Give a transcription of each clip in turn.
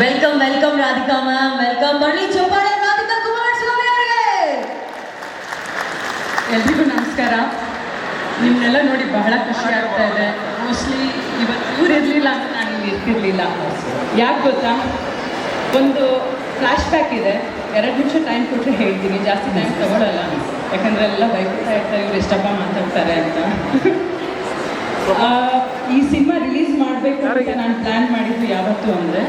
Welcome welcome Radhika ma'am welcome ಬನ್ನಿ ಚಪ್ಪಾಳೆ ರಾಧಿಕಾ ಕುಮಾರಸ್ವಾಮಿ ಅವರಿಗೆ. ಎಲ್ರಿಗೂ ನಮಸ್ಕಾರ. ನಿಮ್ಮನ್ನೆಲ್ಲ ನೋಡಿ ಬಹಳ ಖುಷಿ ಆಗ್ತಾ ಇದೆ. ಮೋಸ್ಟ್ಲಿ ಇವತ್ತು ಇವ್ರು ಇರಲಿಲ್ಲ ಅಂತ ನಾನು ಇಲ್ಲಿ ಇರ್ತಿರ್ಲಿಲ್ಲ. ಯಾಕೆ ಗೊತ್ತಾ? ಒಂದು ಫ್ಲ್ಯಾಶ್ ಬ್ಯಾಕ್ ಇದೆ. ಎರಡು ನಿಮಿಷ ಟೈಮ್ ಕೊಟ್ಟರೆ ಹೇಳ್ತೀನಿ. ಜಾಸ್ತಿ ಟೈಮ್ ತಗೊಳ್ಳಲ್ಲ ಯಾಕಂದರೆ ಎಲ್ಲ ಬೈಕೋತಾ ಇರ್ತಾರೆ. ಇವ್ರು ಎಷ್ಟಪ್ಪ ಮಾತಾಡ್ತಾರೆ ಅಂತ. ಈ ಸಿನಿಮಾ ರಿಲೀಸ್ ಮಾಡಬೇಕು ಅಂತ ನಾನು ಪ್ಲ್ಯಾನ್ ಮಾಡಿದ್ದು ಯಾವತ್ತು ಅಂದರೆ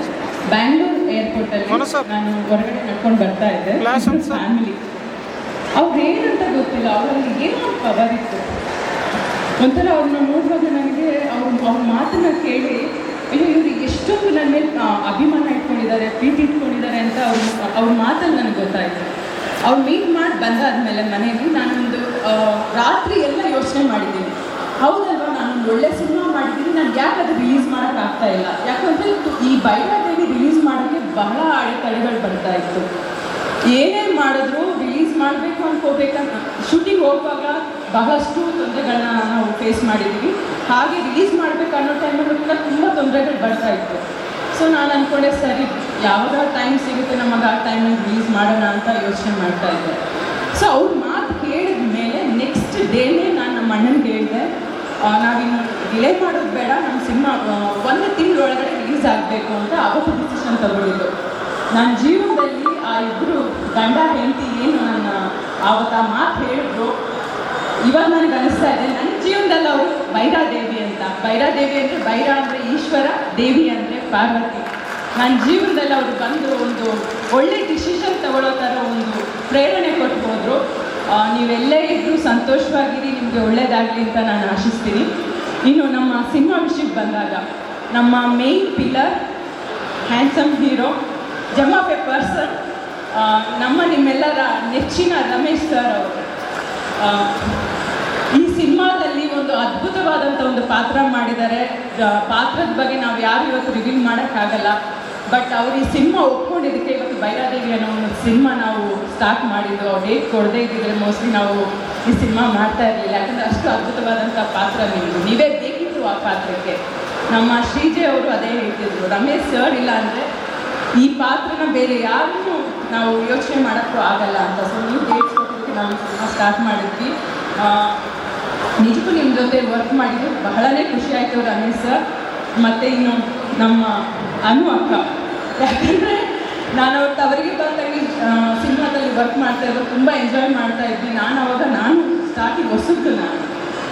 ಬ್ಯಾಂಗ್ಳೂರ್ ಏರ್ಪೋರ್ಟಲ್ಲಿ ನಾನು ಹೊರಗಡೆ ನಡ್ಕೊಂಡು ಬರ್ತಾ ಇದ್ದೆ. ಫ್ಯಾಮಿಲಿ ಅವ್ರು ಏನಂತ ಗೊತ್ತಿಲ್ಲ ಅವರಲ್ಲಿ ಏನೋ ಪವರ್ ಇತ್ತು. ಒಂಥರ ಅವ್ರನ್ನ ನೋಡುವಾಗ ನನಗೆ ಅವ್ರ ಅವ್ರ ಮಾತನ್ನ ಕೇಳಿ ಅಯ್ಯೋ ಇವ್ರಿಗೆ ಎಷ್ಟೊಂದು ನನ್ನ ಮೇಲೆ ಅಭಿಮಾನ ಇಟ್ಕೊಂಡಿದ್ದಾರೆ ಪ್ರೀತಿ ಇಟ್ಕೊಂಡಿದ್ದಾರೆ ಅಂತ ಅವ್ರ ಅವ್ರ ಮಾತಲ್ಲಿ ನನಗೆ ಗೊತ್ತಾಯಿತು. ಅವ್ರು ಮೀಟ್ ಮಾಡಿ ಬಂದಾದ್ಮೇಲೆ ಮನೆಯಲ್ಲಿ ನಾನೊಂದು ರಾತ್ರಿ ಎಲ್ಲ ಯೋಚನೆ ಮಾಡಿದ್ದೀನಿ. ಹೌದಲ್ವಾ ನಾನು ಒಳ್ಳೆ ಸಿನಿಮಾ ಮಾಡಿದ್ದೀನಿ ನಾನು ಯಾಕೆ ಅದು ರಿಲೀಸ್ ಮಾಡೋಕ್ಕಾಗ್ತಾ ಇಲ್ಲ? ಯಾಕಂದರೆ ಈ ಬೈರಾದೇವಿ ರಿಲೀಸ್ ಮಾಡೋಕ್ಕೆ ಬಹಳ ಅಡೆತಡೆಗಳು ಬರ್ತಾ ಇತ್ತು. ಏನೇ ಮಾಡಿದ್ರು ರಿಲೀಸ್ ಮಾಡಬೇಕು ಅನ್ಕೋಬೇಕಂತ ಶೂಟಿಂಗ್ ಹೋಗುವಾಗ ಬಹಳಷ್ಟು ತೊಂದರೆಗಳನ್ನ ನಾವು ಫೇಸ್ ಮಾಡಿದ್ದೀವಿ ಹಾಗೆ ರಿಲೀಸ್ ಮಾಡಬೇಕು ಅನ್ನೋ ಟೈಮಲ್ಲಿ ಕೂಡ ತುಂಬ ತೊಂದರೆಗಳು ಬರ್ತಾ ಇತ್ತು. ಸೊ ನಾನು ಅಂದ್ಕೊಂಡೆ ಸರಿ, ಯಾವಾಗ ಟೈಮ್ ಸಿಗುತ್ತೆ ನಮಗೆ ಆ ಟೈಮಲ್ಲಿ ರಿಲೀಸ್ ಮಾಡೋಣ ಅಂತ ಯೋಚನೆ ಮಾಡ್ತಾ ಇದ್ದೆ. ಸೊ ಅವ್ರ ಮಾತು ಕೇಳಿದ ಮೇಲೆ ನೆಕ್ಸ್ಟ್ ಡೇನೇ ನಾನು ನಮ್ಮ ಅಣ್ಣನಿಗೆ ಹೇಳಿದೆ ನಾವಿನ್ನು ಡಿಲೇ ಮಾಡೋದು ಬೇಡ, ನಮ್ಮ ಸಿನಿಮಾ ಒಂದು ತಿಂಗಳೊಳಗಡೆ ರಿಲೀಸ್ ಆಗಬೇಕು ಅಂತ ಅವತ್ತು ಡಿಸಿಷನ್ ತಗೊಂಡಿದ್ದು. ನನ್ನ ಜೀವನದಲ್ಲಿ ಆ ಇಬ್ಬರು ಗಂಡ, ಹೆಂಡತಿ ಏನು ನನ್ನ, ಆವತ್ತು ಮಾತು ಹೇಳಿದ್ರು. ಇವಾಗ ನನಗೆ ಅನಿಸ್ತಾ ಇದೆ, ನನ್ನ ಜೀವನದಲ್ಲಿ ಅವರು ಬೈರಾದೇವಿ ಅಂತ. ಬೈರಾದೇವಿ ಅಂದರೆ ಬೈರ ಅಂದರೆ ಈಶ್ವರ, ದೇವಿ ಅಂದರೆ ಪಾರ್ವತಿ. ನನ್ನ ಜೀವನದಲ್ಲಿ ಅವರು ಬಂದು ಒಂದು ಒಳ್ಳೆ ಡಿಸಿಷನ್ ತಗೊಳ್ಳೋ ಥರ ಒಂದು ಪ್ರೇರಣೆ ಕೊಟ್ಟು ಹೋದರು ನೀವೆಲ್ಲೇ ಇದ್ದರೂ ಸಂತೋಷವಾಗಿರಿ, ನಿಮಗೆ ಒಳ್ಳೆಯದಾಗಲಿ ಅಂತ ನಾನು ಆಶಿಸ್ತೀನಿ. ಇನ್ನು ನಮ್ಮ ಸಿನಿಮಾ ವಿಷಯಕ್ಕೆ ಬಂದಾಗ ನಮ್ಮ main pillar handsome hero gem of a person ನಮ್ಮ ನಿಮ್ಮೆಲ್ಲರ ನೆಚ್ಚಿನ ರಮೇಶ್ ಸರ್ ಅವರು. ಈ ಸಿನಿಮಾದಲ್ಲಿ ಒಂದು ಅದ್ಭುತವಾದಂಥ ಒಂದು ಪಾತ್ರ ಮಾಡಿದ್ದಾರೆ. ಪಾತ್ರದ ಬಗ್ಗೆ ನಾವು ಯಾರು ಇವತ್ತು ರಿವೀಲ್ ಮಾಡೋಕ್ಕಾಗಲ್ಲ. ಬಟ್ ಅವ್ರು ಈ ಸಿನಿಮಾ ಒಪ್ಕೊಂಡಿದ್ದಕ್ಕೆ ಇವತ್ತು ಬೈರಾದೇವಿ ಅನ್ನೋ ಒಂದು ಸಿನಿಮಾ ನಾವು ಸ್ಟಾರ್ಟ್ ಮಾಡಿದ್ದು, ಅವ್ರು ಡೇಟ್ ಕೊಡದೇ ಇದ್ದಿದ್ರೆ ಮೋಸ್ಟ್ಲಿ ನಾವು ಈ ಸಿನಿಮಾ ಮಾಡ್ತಾ ಇರಲಿಲ್ಲ. ಯಾಕಂದರೆ ಅಷ್ಟು ಅದ್ಭುತವಾದಂಥ ಪಾತ್ರ ನಿಮ್ಮದು ನೀವೇ ಬೇಕಿತ್ತು ಆ ಪಾತ್ರಕ್ಕೆ. ನಮ್ಮ ಶ್ರೀಜೆ ಅವರು ಅದೇ ಹೇಳ್ತಿದ್ರು, ರಮೇಶ್ ಸರ್ ಇಲ್ಲ ಅಂದರೆ ಈ ಪಾತ್ರನ ಬೇರೆ ಯಾರನ್ನೂ ನಾವು ಯೋಚನೆ ಮಾಡೋಕ್ಕೂ ಆಗಲ್ಲ ಅಂತ. ಸೊ ನೀವು ಡೇಟ್ಸ್ ಕೊಟ್ಟಿದ್ದಕ್ಕೆ ನಾವು ಸಿನಿಮಾ ಸ್ಟಾರ್ಟ್ ಮಾಡಿದ್ವಿ. ನಿಜಕ್ಕೂ ನಿಮ್ಮ ಜೊತೆ ವರ್ಕ್ ಮಾಡಿದ್ದು ಬಹಳನೇ ಖುಷಿ ಆಯಿತು ರಮೇಶ್ ಸರ್ ಮತ್ತು ಇನ್ನು ನಮ್ಮ ಅನು ಅಕ್ಕ. ಯಾಕಂದರೆ ನಾನು ಅವತ್ತು ಅವರಿಗೆ ಬಂದಾಗಿ ಸಿನಿಮಾದಲ್ಲಿ ವರ್ಕ್ ಮಾಡ್ತಾ ಇರೋ ತುಂಬ ಎಂಜಾಯ್ ಮಾಡ್ತಾ ಇದ್ವಿ. ನಾನು ಅವಾಗ, ನಾನು ಸ್ಟಾರ್ಟಿಂಗ್ ಹೊಸದು ನಾನು.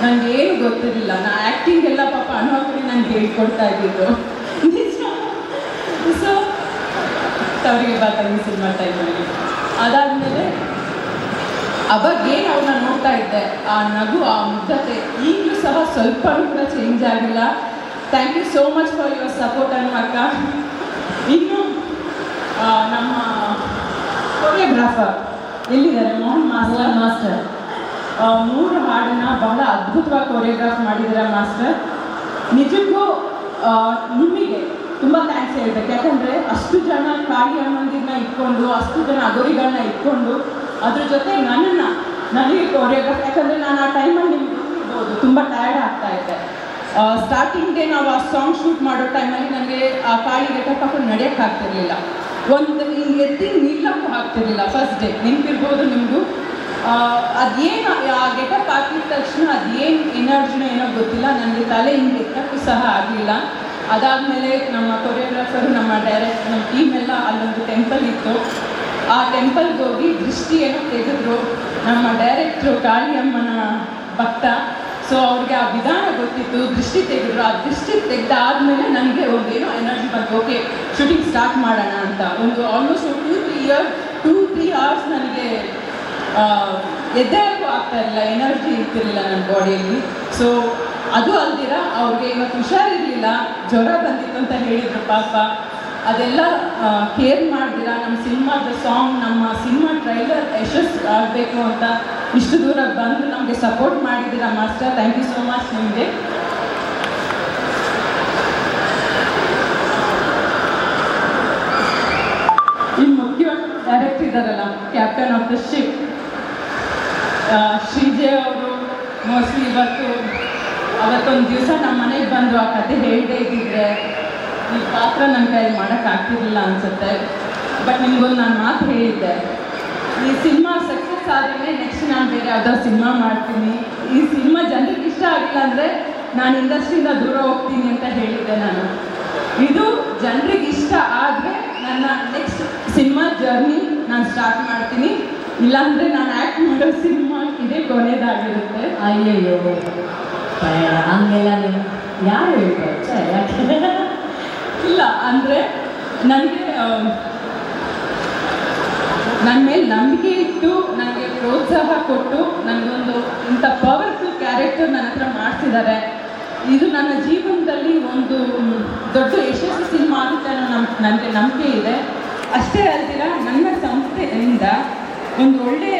ನನಗೆ ಏನು ಗೊತ್ತಿರಲಿಲ್ಲ. ನಾ ಆ್ಯಕ್ಟಿಂಗ್ ಎಲ್ಲ ಪಾಪ ಅನು ಅಕ್ಕನೇ ನನಗೆ ಹೇಳ್ಕೊಡ್ತಾ ಇದ್ದಿದ್ದು. ಸೊ ಅವರಿಗೆ ಬಂದಾಗಿ ಸಿನಿಮಾ ಟೈಮಲ್ಲಿ ಅದಾದಮೇಲೆ ಅವಾಗ ಏನು ಅವ್ರನ್ನ ನೋಡ್ತಾ ಇದ್ದೆ. ಆ ನಗು, ಆ ಮುಗ್ಧತೆ ಈಗಲೂ ಸಹ ಸ್ವಲ್ಪ ಕೂಡ ಚೇಂಜ್ ಆಗಿಲ್ಲ. Thank you so much for your support ಅನ್ನು ಅಕ್ಕ ಇನ್ನು ನಮ್ಮ ಕೊರಿಯೋಗ್ರಾಫರ್ ಎಲ್ಲಿದ್ದಾರೆ? ಮೋಹನ್ ಮಾಸ್ಟರ್ ಮಾಸ್ಟರ್ ಮೂರು ಹಾಡನ್ನ ಬಹಳ ಅದ್ಭುತವಾಗಿ ಕೊರಿಯೋಗ್ರಾಫ್ ಮಾಡಿದ್ದಾರೆ ಮಾಸ್ಟರ್ ನಿಜಕ್ಕೂ ನಿಮಗೆ ತುಂಬ ಥ್ಯಾಂಕ್ಸ್ ಹೇಳ್ಬೇಕು. ಯಾಕಂದರೆ ಅಷ್ಟು ಜನ ಕಾಳಿ ಅಮ್ಮಂದಿರನ್ನ ಇಟ್ಕೊಂಡು ಅಷ್ಟು ಜನ ಅಗೋರಿಗಳನ್ನ ಇಟ್ಕೊಂಡು ಅದ್ರ ಜೊತೆ ನನ್ನನ್ನು ನನಗೆ ಕೊರಿಯೋಗ್ರಾಫ್ ಯಾಕಂದರೆ ನಾನು ಆ ಟೈಮಲ್ಲಿ ನಿಮ್ಗೆ ತುಂಬ ಟಯರ್ಡ್ ಆಗ್ತಾ ಇದ್ದೆ. ಸ್ಟಾರ್ಟಿಂಗ್ ಡೇ ನಾವು ಆ ಸಾಂಗ್ ಶೂಟ್ ಮಾಡೋ ಟೈಮಲ್ಲಿ ನನಗೆ ಆ ಕಾಳಿಗೆ ಹಾಕೊಂಡು ನಡೆಯೋಕ್ಕಾಗ್ತಿರ್ಲಿಲ್ಲ ಒಂದು ಹಿಂಗೆ ಎತ್ತಿ ನಿಲ್ಲಕ್ಕೂ ಆಗ್ತಿರ್ಲಿಲ್ಲ ಫಸ್ಟ್ ಡೇ ನೆನಪಿರ್ಬೋದು ನಿಮಗೂ ಅದೇನು ಆ ಗೆಟಪ್ ಹಾಕಿದ ತಕ್ಷಣ ಅದೇನು ಎನರ್ಜಿನೋ ಏನೋ ಗೊತ್ತಿಲ್ಲ. ನನಗೆ ತಲೆ ಹಿಂಗೆ ಎತ್ತಕ್ಕೂ ಸಹ ಆಗಲಿಲ್ಲ. ಅದಾದಮೇಲೆ ನಮ್ಮ ಕೊರಿಯೋಗ್ರಾಫರು ನಮ್ಮ ಡೈರೆಕ್ಟ್ ನಮ್ಮ ಟೀಮ್ ಎಲ್ಲ ಅಲ್ಲೊಂದು ಟೆಂಪಲ್ ಇತ್ತು. ಆ ಟೆಂಪಲ್ಗೆ ಹೋಗಿ ದೃಷ್ಟಿ ಏನೋ ತೆಗೆದ್ರು. ನಮ್ಮ ಡೈರೆಕ್ಟ್ರು ಕಾಳಿಯಮ್ಮನ ಭಕ್ತ. ಸೊ ಅವ್ರಿಗೆ ಆ ವಿಧಾನ ಗೊತ್ತಿತ್ತು, ದೃಷ್ಟಿ ತೆಗೆದ್ರು. ಆ ದೃಷ್ಟಿ ತೆಗೆದಾದ್ಮೇಲೆ ನನಗೆ ಒಂದು ಏನೋ ಎನರ್ಜಿ ಬಂತು. ಓಕೆ ಶೂಟಿಂಗ್ ಸ್ಟಾರ್ಟ್ ಮಾಡೋಣ ಅಂತ. ಒಂದು almost two three year two three hours ನನಗೆ ಎದ್ದೇಳಕ್ಕೂ ಆಗ್ತಾ ಇರಲಿಲ್ಲ. ಎನರ್ಜಿ ಇರ್ತಿರಲಿಲ್ಲ ನನ್ನ ಬಾಡಿಯಲ್ಲಿ ಸೊ ಅದು ಅಲ್ದಿರ, ಅವ್ರಿಗೆ ಇವತ್ತು ಹುಷಾರಿರಲಿಲ್ಲ. ಜ್ವರ ಬಂದಿತ್ತು ಅಂತ ಹೇಳಿದ್ರು ಪಾಪ. ಅದೆಲ್ಲ ಕೇರ್ ಮಾಡಿದಿರ? ನಮ್ಮ ಸಿನಿಮಾದ ಸಾಂಗ್ ನಮ್ಮ ಸಿನಿಮಾ ಟ್ರೈಲರ್ ಯಶಸ್ಸು ಆಗಬೇಕು ಅಂತ ಇಷ್ಟು ದೂರ ಬಂದು ನಮಗೆ ಸಪೋರ್ಟ್ ಮಾಡಿದ್ದೀರಾ, master? Thank you so much ನಿಮಗೆ. ಇನ್ನು ಮುಖ್ಯವಾಗಿ ಡೈರೆಕ್ಟ್ ಇದ್ದಾರಲ್ಲ captain of the ship Srijay ಅವರು ಮೋಸ್ಟ್ಲಿ ಇವತ್ತು, ಅವತ್ತೊಂದು ದಿವಸ ನಮ್ಮ ಮನೆಗೆ ಬಂದು ಆ ಕತೆ ಹೇಳದೇ ಇದ್ದಿದ್ರೆ, ಈ ಪಾತ್ರ ನನ್ನ ಕೈ ಮಾಡೋಕ್ಕಾಗ್ತಿರ್ಲಿಲ್ಲ ಅನಿಸುತ್ತೆ. ಬಟ್ ನಿಮಗೊಂದು ನಾನು ಮಾತು ಹೇಳಿದ್ದೆ. ಈ ಸಿನಿಮಾ ಸಕ್ಸಸ್ ಆದಮೇಲೆ ನೆಕ್ಸ್ಟ್ ನಾನು ಬೇರೆ ಯಾವುದೋ ಸಿನಿಮಾ ಮಾಡ್ತೀನಿ. ಈ ಸಿನಿಮಾ ಜನರಿಗೆ ಇಷ್ಟ ಆಗಿಲ್ಲ ಅಂದರೆ ನಾನು ಇಂಡಸ್ಟ್ರಿಯಿಂದ ದೂರ ಹೋಗ್ತೀನಿ ಅಂತ ಹೇಳಿದ್ದೆ ನಾನು. ಇದು ಜನರಿಗೆ ಇಷ್ಟ ಆದರೆ ನನ್ನ ನೆಕ್ಸ್ಟ್ ಸಿನಿಮಾ ಜರ್ನಿ ನಾನು ಸ್ಟಾರ್ಟ್ ಮಾಡ್ತೀನಿ. ಇಲ್ಲಾಂದರೆ ನಾನು ಆ್ಯಕ್ಟ್ ಮಾಡೋ ಸಿನಿಮಾ ಇದೇ ಕೊನೆಯದಾಗಿರುತ್ತೆ ಅಯ್ಯಯ್ಯೋ ಹಂಗೆಲ್ಲ ನೀವು ಯಾರು ಹೇಳ್ತಾರೆ ಇಲ್ಲ ಅಂದರೆ ನನಗೆ ನನ್ನ ಮೇಲೆ ನಂಬಿಕೆ ಇಟ್ಟು ನನಗೆ ಪ್ರೋತ್ಸಾಹ ಕೊಟ್ಟು ನನಗೊಂದು ಇಂಥ ಪವರ್ಫುಲ್ ಕ್ಯಾರೆಕ್ಟರ್ ನನ್ನ ಹತ್ರ ಮಾಡ್ತಿದ್ದಾರೆ ಇದು ನನ್ನ ಜೀವನದಲ್ಲಿ ಒಂದು ದೊಡ್ಡ ಯಶಸ್ವಿ ಸಿನಿಮಾ ಆಗುತ್ತೆ ಅನ್ನೋ ನಮ್ ನನಗೆ ನಂಬಿಕೆ ಇದೆ. ಅಷ್ಟೇ ಅಲ್ದಿರ ನನ್ನ ಸಂಸ್ಥೆಯಿಂದ ಒಂದು ಒಳ್ಳೆ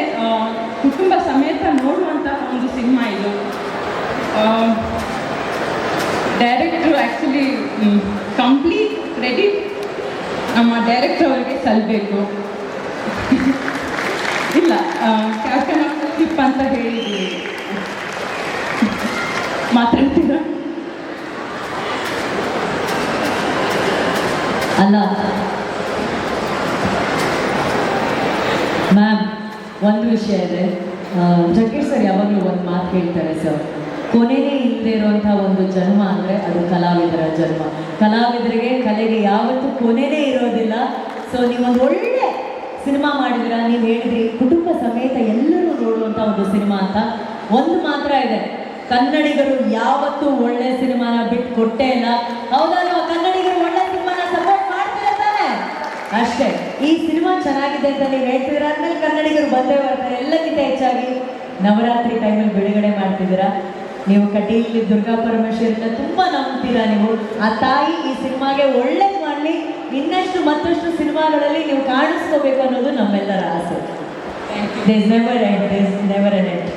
ಕುಟುಂಬ ಸಮೇತ ನೋಡುವಂಥ ಒಂದು ಸಿನಿಮಾ ಇದು. ಡೈರೆಕ್ಟ್ರು ಆ್ಯಕ್ಚುಲಿ ಕಂಪ್ಲೀಟ್ ಕ್ರೆಡಿಟ್ ನಮ್ಮ ಡೈರೆಕ್ಟರ್ ಅವರಿಗೆ ಸಲ್ಲಬೇಕು ಇಲ್ಲ ಕ್ಯಾಪ್ಟನ್ ಆಫ್ ದ ಅಂತ ಹೇಳಿ ಮಾತಾಡ್ತೀರಾ ಅಲ್ಲ. ಮ್ಯಾಮ್, ಒಂದು ವಿಷಯ ಇದೆ. ಜಗೀರ್ ಸರ್ ಯಾವಾಗಲೂ ಒಂದು ಮಾತು ಹೇಳ್ತಾರೆ ಸರ್. ಕೊನೆನೇ ಇಲ್ಲದೆ ಇರುವಂಥ ಒಂದು ಜನ್ಮ ಅಂದರೆ ಅದು ಕಲಾವಿದರ ಜನ್ಮ. ಕಲಾವಿದರಿಗೆ, ಕಲೆಗೆ ಯಾವತ್ತೂ ಕೊನೆನೇ ಇರೋದಿಲ್ಲ. ಸೊ ನೀವೊಂದು ಒಳ್ಳೆ ಸಿನಿಮಾ ಮಾಡಿದ್ರ, ನೀವು ಹೇಳಿದ್ರಿ, ಕುಟುಂಬ ಸಮೇತ ಎಲ್ಲರೂ ನೋಡುವಂಥ ಒಂದು ಸಿನಿಮಾ ಅಂತ. ಒಂದು ಮಾತ್ರ ಇದೆ. ಕನ್ನಡಿಗರು ಯಾವತ್ತೂ ಒಳ್ಳೆ ಸಿನಿಮಾನ ಬಿಟ್ಟು ಕೊಟ್ಟೇ ಇಲ್ಲ. ಹೌದಲ್ವಾ? ಕನ್ನಡಿಗರು ಒಳ್ಳೆ ಸಿನಿಮಾನ ಸಪೋರ್ಟ್ ಮಾಡ್ತೀರ ತಾನೆ? ಅಷ್ಟೇ. ಈ ಸಿನಿಮಾ ಚೆನ್ನಾಗಿದೆ ಅಂತ ನೀವು ಹೇಳ್ತಿದ್ರ ಆದ್ಮೇಲೆ ಕನ್ನಡಿಗರು ಬಂದೇ ಬರ್ತಾರೆ ಎಲ್ಲಕ್ಕಿಂತ ಹೆಚ್ಚಾಗಿ ನವರಾತ್ರಿ ಟೈಮಲ್ಲಿ ಬಿಡುಗಡೆ ಮಾಡ್ತಿದ್ದೀರಾ? ನೀವು ಕಟೀಲಿ ದುರ್ಗಾ ಪರಮೇಶ್ವರಿನ ತುಂಬ ನಂಬ್ತೀರಾ ನೀವು? ಆ ತಾಯಿ ಈ ಸಿನಿಮಾಗೆ ಮಾಡಲಿ ಇನ್ನಷ್ಟು ಮತ್ತಷ್ಟು ಸಿನಿಮಾಗಳಲ್ಲಿ ನೀವು ಕಾಣಿಸ್ಕೋಬೇಕು ಅನ್ನೋದು ನಮ್ಮೆಲ್ಲರ ಆಸೆ. This never end this never end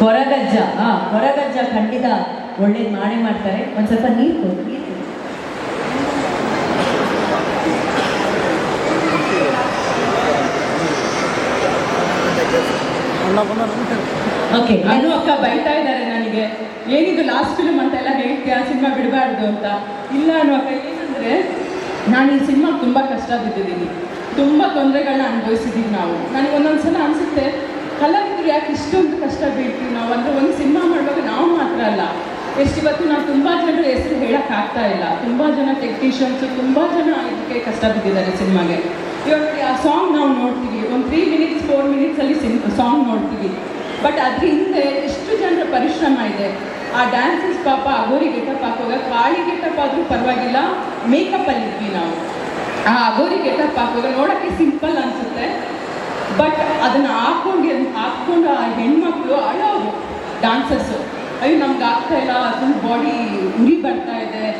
Koragajja ಹಾ ಕೊರಗಜ್ಜ ಖಂಡಿತ ಒಳ್ಳೇದು ಮಾಡೇ ಮಾಡ್ತಾರೆ. ಒಂದು ಸ್ವಲ್ಪ ನೀರು ಕೊಡು ನೀರು ಓಕೆ ಅನು ಅಕ್ಕ ಬೈತಾ ಇದ್ದಾರೆ. ನನಗೆ ಏನಿದು ಲಾಸ್ಟ್ ಫಿಲ್ಮ್ ಅಂತೆಲ್ಲ ಹೇಳ್ತೀಯ? ಸಿನಿಮಾ ಬಿಡಬಾರ್ದು ಅಂತ. ಇಲ್ಲ ಅನ್ನುವಾಗ ಏನಂದರೆ, ನಾನು ಈ ಸಿನಿಮಾ ತುಂಬ ಕಷ್ಟ ಬಿದ್ದಿದ್ದೀನಿ ತುಂಬ ತೊಂದರೆಗಳನ್ನ ಅನುಭವಿಸಿದ್ದೀವಿ ನಾವು. ನನಗೆ ಒಂದೊಂದು ಸಲ ಅನಿಸುತ್ತೆ, ಕಲಾವಿದರು ಯಾಕೆ ಇಷ್ಟೊಂದು ಕಷ್ಟ ಬೀಳ್ತೀವಿ ನಾವು? ಅಂದರೆ ಒಂದು ಸಿನಿಮಾ ಮಾಡುವಾಗ ನಾವು ಮಾತ್ರ ಅಲ್ಲ. ಎಷ್ಟು ಇವತ್ತು ನಾವು ತುಂಬ ಜನರ ಹೆಸರು ಹೇಳೋಕ್ಕಾಗ್ತಾ ಇಲ್ಲ. ತುಂಬ ಜನ ಟೆಕ್ನಿಷಿಯನ್ಸು ತುಂಬ ಜನ ಇದಕ್ಕೆ ಕಷ್ಟ ಬಿದ್ದಿದ್ದಾರೆ ಸಿನಿಮಾಗೆ. ಇವಾಗ ಆ ಸಾಂಗ್ ನಾವು ನೋಡ್ತೀವಿ. ಒಂದು ತ್ರೀ ಮಿನಿಟ್ಸ್ ಫೋರ್ ಮಿನಿಟ್ಸಲ್ಲಿ ಸಿನ್ ಸಾಂಗ್ ನೋಡ್ತೀವಿ. ಬಟ್ ಅದ್ರ ಹಿಂದೆ ಪರಿಶ್ರಮ ಇದೆ. ಆ ಡ್ಯಾನ್ಸಸ್ ಪಾಪ ಅಗೋರಿ ಗೆಟಪ್ ಹಾಕುವಾಗ ಕಾಳಿ ಗೆಟಪ್ ಆದರೂ ಪರವಾಗಿಲ್ಲ ಮೇಕಪ್ಪಲ್ಲಿ ಇದ್ವಿ ನಾವು. ಆ ಅಗೋರಿ ಗೆಟಪ್ ಹಾಕುವಾಗ ನೋಡೋಕ್ಕೆ ಸಿಂಪಲ್ ಅನಿಸುತ್ತೆ. ಬಟ್ ಅದನ್ನು ಹಾಕೊಂಡು ಹಾಕ್ಕೊಂಡು ಆ ಹೆಣ್ಮಕ್ಳು ಅಳೋರು ಡ್ಯಾನ್ಸಸ್ಸು ಅಯ್ಯೋ, ನಮ್ಗೆ ಆಗ್ತಾ ಇಲ್ಲ ಫುಲ್ ಬಾಡಿ ಉರಿ ಬರ್ತಾ ಇದೆ.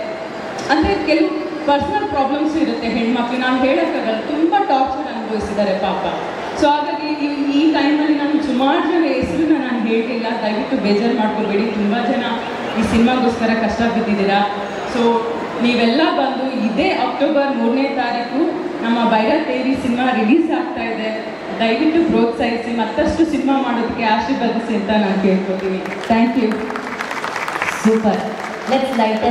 ಅಂದರೆ ಕೆಲವು ಪರ್ಸ್ನಲ್ ಪ್ರಾಬ್ಲಮ್ಸ್ ಇರುತ್ತೆ ಹೆಣ್ಮಕ್ಳು. ನಾನು ಹೇಳೋಕ್ಕಾಗಲ್ಲ, ತುಂಬ ಟಾರ್ಚರ್ ಅನುಭವಿಸಿದ್ದಾರೆ ಪಾಪ. ಸೊ ಹಾಗಾಗಿ ಈ- ಟೈಮಲ್ಲಿ ನಾನು ಸುಮಾರು ಜನ ಹೆಸರು ನಾನು ಹೇಳಿಲ್ಲ ದಯವಿಟ್ಟು ಬೇಜಾರು ಮಾಡ್ಕೊಬೇಡಿ. ತುಂಬ ಜನ ಈ ಸಿನಿಮಾಗೋಸ್ಕರ ಕಷ್ಟ ಬಿದ್ದಿದ್ದೀರಾ ಸೊ ನೀವೆಲ್ಲ ಬಂದು ಇದೇ ಅಕ್ಟೋಬರ್ ಮೂರನೇ ತಾರೀಕು ನಮ್ಮ ಬೈರತೇರಿ ಸಿನಿಮಾ ರಿಲೀಸ್ ಆಗ್ತಾ ಇದೆ. ದಯವಿಟ್ಟು ಪ್ರೋತ್ಸಾಹಿಸಿ, ಮತ್ತಷ್ಟು ಸಿನಿಮಾ ಮಾಡೋದಕ್ಕೆ ಆಶೀರ್ವಾದಿಸಿ ಅಂತ ನಾನು ಕೇಳ್ಕೊತೀನಿ. Thank you super let's light